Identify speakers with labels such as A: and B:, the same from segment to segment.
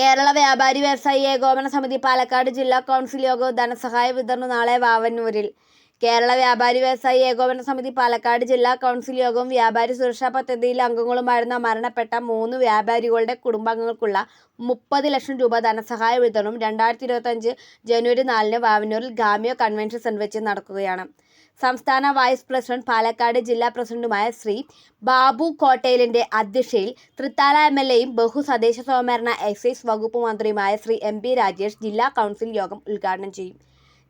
A: കേരള വ്യാപാരി വ്യവസായി ഏകോപന സമിതി പാലക്കാട് ജില്ലാ കൗൺസിൽ യോഗവും ധനസഹായ വിതരണം നാളെ വാവന്നൂരിൽ. കേരള വ്യാപാരി വ്യവസായി ഏകോപന സമിതി പാലക്കാട് ജില്ലാ കൗൺസിൽ യോഗവും വ്യാപാരി സുരക്ഷാ പദ്ധതിയിൽ അംഗങ്ങളുമായിരുന്ന മരണപ്പെട്ട മൂന്ന് വ്യാപാരികളുടെ കുടുംബാംഗങ്ങൾക്കുള്ള മുപ്പത് ലക്ഷം രൂപ ധനസഹായ വിതരണം രണ്ടായിരത്തി ഇരുപത്തഞ്ച് ജനുവരി നാലിന് വാവന്നൂരിൽ ഗാമിയോ കൺവെൻഷൻ സെന്റർ വെച്ച് നടക്കുകയാണ്. സംസ്ഥാന വൈസ് പ്രസിഡന്റ് പാലക്കാട് ജില്ലാ പ്രസിഡന്റുമായ ശ്രീ ബാബു കോട്ടയിലിന്റെ അധ്യക്ഷയിൽ തൃത്താല എം എൽ എയും ബഹുസദേശ സ്വയംഭരണ എക്സൈസ് വകുപ്പ് മന്ത്രിയുമായ ശ്രീ എം പി രാജേഷ് ജില്ലാ കൗൺസിൽ യോഗം ഉദ്ഘാടനം ചെയ്യും.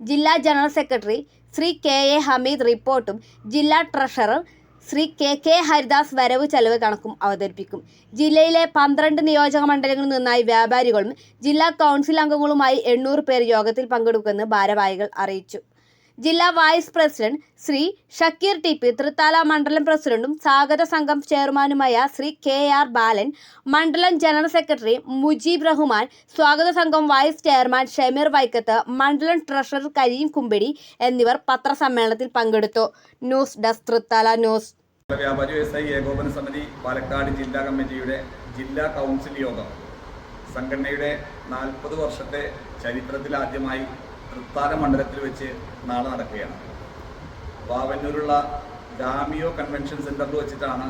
A: ജില്ലാ general secretary Shri K A Hameed റിപ്പോർട്ടും ജില്ലാ treasurer Shri K K Haridas വരവ് ചെലവ് കണക്കും അവതരിപ്പിക്കും. ജില്ലയിലെ പന്ത്രണ്ട് നിയോജക മണ്ഡലങ്ങളിൽ നിന്നായി വ്യാപാരികളും ജില്ലാ കൗൺസിൽ അംഗങ്ങളുമായി എണ്ണൂറ് പേർ യോഗത്തിൽ പങ്കെടുക്കുമെന്ന് ഭാരവാഹികൾ അറിയിച്ചു. ജില്ലാ vice president Shri Shakeer T P Thrithala മണ്ഡലം പ്രസിഡന്റും സ്വാഗത സംഘം ചെയർമാനുമായ ശ്രീ കെ ആർ ബാലൻ മണ്ഡലം ജനറൽ സെക്രട്ടറി മുജീബ് റഹ്മാൻ സ്വാഗത സംഘം വൈസ് ചെയർമാൻ ഷമീർ വൈക്കത്ത് മണ്ഡലം ട്രഷറർ കരീം കുമ്പിടി എന്നിവർ പത്രസമ്മേളനത്തിൽ പങ്കെടുത്തു. News desk Thrithala news.
B: വ്യാപാരി വ്യവസായി ഏകോപന സമിതി പാലക്കാട് ജില്ലാ കമ്മിറ്റിയുടെ ജില്ലാ കൗൺസിൽ യോഗം സംഘടനയുടെ നാൽപ്പത് വർഷത്തെ ചരിത്രത്തിൽ ആദ്യമായി തൃത്താല മണ്ഡലത്തിൽ വെച്ച് നാളെ നടക്കുകയാണ്. വാവന്നൂരുള്ള ഡാമിയോ കൺവെൻഷൻ സെന്ററിൽ വെച്ചിട്ടാണ്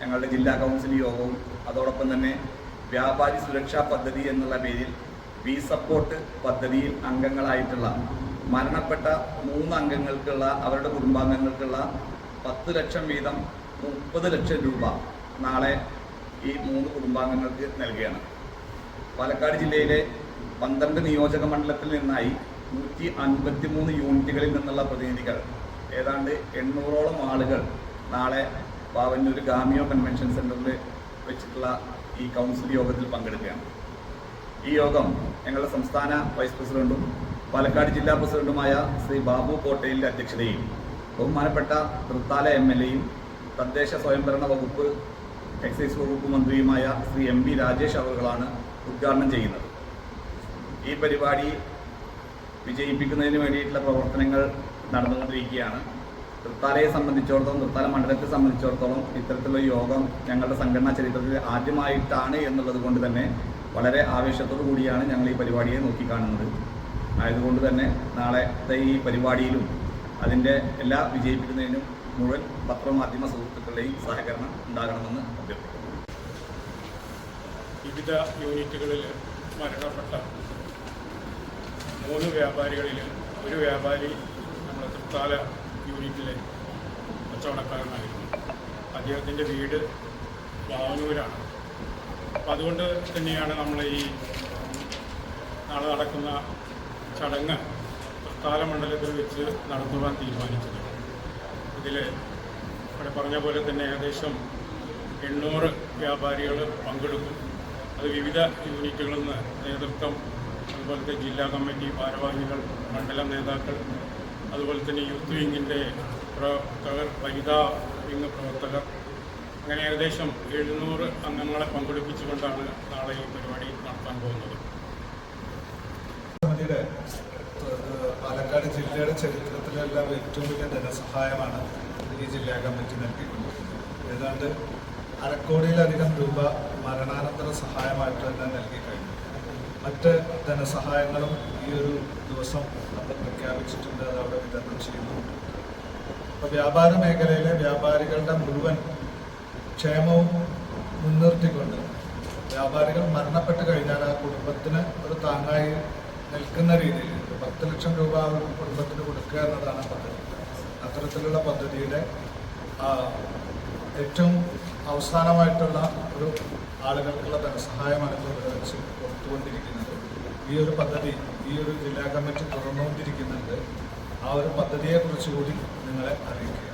B: ഞങ്ങളുടെ ജില്ലാ കൗൺസിൽ യോഗവും അതോടൊപ്പം തന്നെ വ്യാപാരി സുരക്ഷാ പദ്ധതി എന്നുള്ള പേരിൽ വി സപ്പോർട്ട് പദ്ധതിയിൽ അംഗങ്ങളായിട്ടുള്ള മരണപ്പെട്ട മൂന്ന് അംഗങ്ങൾക്കുള്ള അവരുടെ കുടുംബാംഗങ്ങൾക്കുള്ള പത്ത് ലക്ഷം വീതം മുപ്പത് ലക്ഷം രൂപ നാളെ ഈ മൂന്ന് കുടുംബാംഗങ്ങൾക്ക് നൽകുകയാണ്. പാലക്കാട് ജില്ലയിലെ പന്ത്രണ്ട് നിയോജക മണ്ഡലത്തിൽ നിന്നായി നൂറ്റി അൻപത്തി മൂന്ന് യൂണിറ്റുകളിൽ നിന്നുള്ള പ്രതിനിധികൾ. ഏതാണ്ട് എണ്ണൂറോളം ആളുകൾ നാളെ പാവന്നൂർ ഗാമിയോ കൺവെൻഷൻ സെന്ററിൽ വെച്ചിട്ടുള്ള ഈ കൗൺസിൽ യോഗത്തിൽ പങ്കെടുക്കുകയാണ്. ഈ യോഗം ഞങ്ങളുടെ സംസ്ഥാന വൈസ് പ്രസിഡന്റും പാലക്കാട് ജില്ലാ പ്രസിഡന്റുമായ ശ്രീ ബാബു കോട്ടയിലിന്റെ അധ്യക്ഷതയിൽ ബഹുമാനപ്പെട്ട തൃത്താല എം എൽ എയും തദ്ദേശ സ്വയംഭരണ വകുപ്പ് എക്സൈസ് വകുപ്പ് മന്ത്രിയുമായ ശ്രീ എം പി രാജേഷ് അവറുകളാണ് ഉദ്ഘാടനം ചെയ്യുന്നത്. ഈ പരിപാടി വിജയിപ്പിക്കുന്നതിന് വേണ്ടിയിട്ടുള്ള പ്രവർത്തനങ്ങൾ നടന്നുകൊണ്ടിരിക്കുകയാണ്. തൃത്താലയെ സംബന്ധിച്ചിടത്തോളം തൃത്താല മണ്ഡലത്തെ സംബന്ധിച്ചിടത്തോളം ഇത്തരത്തിലുള്ള യോഗം ഞങ്ങളുടെ സംഘടനാ ചരിത്രത്തിൽ ആദ്യമായിട്ടാണ് എന്നുള്ളത് കൊണ്ട് തന്നെ വളരെ ആവേശത്തോടു കൂടിയാണ് ഞങ്ങൾ ഈ പരിപാടിയെ നോക്കിക്കാണുന്നത്. ആയതുകൊണ്ട് തന്നെ നാളത്തെ ഈ പരിപാടിയിലും അതിന്റെ എല്ലാ വിജയിപ്പിക്കുന്നതിനും മുഴുവൻ പത്രമാധ്യമ സുഹൃത്തുക്കളുടെയും സഹകരണം ഉണ്ടാകണമെന്ന് അഭ്യർത്ഥിക്കുന്നു.
C: വിവിധ യൂണിറ്റുകളിൽ മരണപ്പെട്ട മൂന്ന് വ്യാപാരികളിൽ ഒരു വ്യാപാരി നമ്മുടെ തൃത്താല യൂണിറ്റിലെ കച്ചവടക്കാരനായിരുന്നു. അദ്ദേഹത്തിന്റെ വീട് വാവനൂരാണ് അപ്പം അതുകൊണ്ട് തന്നെയാണ് നമ്മൾ ഈ നാളെ നടക്കുന്ന ചടങ്ങ് തൃത്താല മണ്ഡലത്തിൽ വെച്ച് നടത്തുവാൻ തീരുമാനിച്ചത്. ഇതിൽ ഇവിടെ പറഞ്ഞ പോലെ തന്നെ ഏകദേശം എണ്ണൂറ് വ്യാപാരികൾ പങ്കെടുക്കും. അത് വിവിധ യൂണിറ്റുകളിൽ നിന്ന് നേതൃത്വം അതുപോലത്തെ ജില്ലാ കമ്മിറ്റി ഭാരവാഹികൾ മണ്ഡലം നേതാക്കൾ അതുപോലെ തന്നെ യൂത്ത് വിങ്ങിന്റെ പ്രവർത്തകർ വനിതാ വിങ് പ്രവർത്തകർ. അങ്ങനെ ഏകദേശം എഴുന്നൂറ് അംഗങ്ങളെ പങ്കെടുപ്പിച്ചുകൊണ്ടാണ് നാളെ ഈ പരിപാടി നടത്താൻ പോകുന്നത്.
D: പാലക്കാട് ജില്ലയുടെ ചരിത്രത്തിലെല്ലാം ഏറ്റവും വലിയ ധനസഹായമാണ് ഈ ജില്ലാ കമ്മിറ്റി നൽകിക്കൊണ്ടിരിക്കുന്നത്. ഏതാണ്ട് അരക്കോടിയിലധികം രൂപ മരണാനന്തര സഹായമായിട്ട് തന്നെ നൽകി കഴിഞ്ഞു മറ്റ് ധനസഹായങ്ങളും ഈ ഒരു ദിവസം നമ്മൾ പ്രഖ്യാപിച്ചിട്ടുണ്ട് അത് അവിടെ വിതരണം ചെയ്യുന്നുണ്ട് അപ്പോൾ വ്യാപാര മേഖലയിലെ വ്യാപാരികളുടെ മുഴുവൻ ക്ഷേമവും മുൻനിർത്തിക്കൊണ്ട് വ്യാപാരികൾ മരണപ്പെട്ട് കഴിഞ്ഞാൽ ആ കുടുംബത്തിന് ഒരു താങ്ങായി നിൽക്കുന്ന രീതിയിൽ പത്ത് ലക്ഷം രൂപ ഒരു കുടുംബത്തിന് കൊടുക്കുക എന്നതാണ് പദ്ധതി. അത്തരത്തിലുള്ള പദ്ധതിയുടെ ഏറ്റവും അവസാനമായിട്ടുള്ള ഒരു ആളുകൾക്കുള്ള ധനസഹായമാണ് ഇവിടെ കൊടുത്തുകൊണ്ടിരിക്കുന്നത് ഈ ഒരു പദ്ധതി ഈ ഒരു ജില്ലാ കമ്മിറ്റി തുറന്നുകൊണ്ടിരിക്കുന്നുണ്ട്. ആ ഒരു പദ്ധതിയെക്കുറിച്ച് കൂടി നിങ്ങളെ അറിയിക്കുക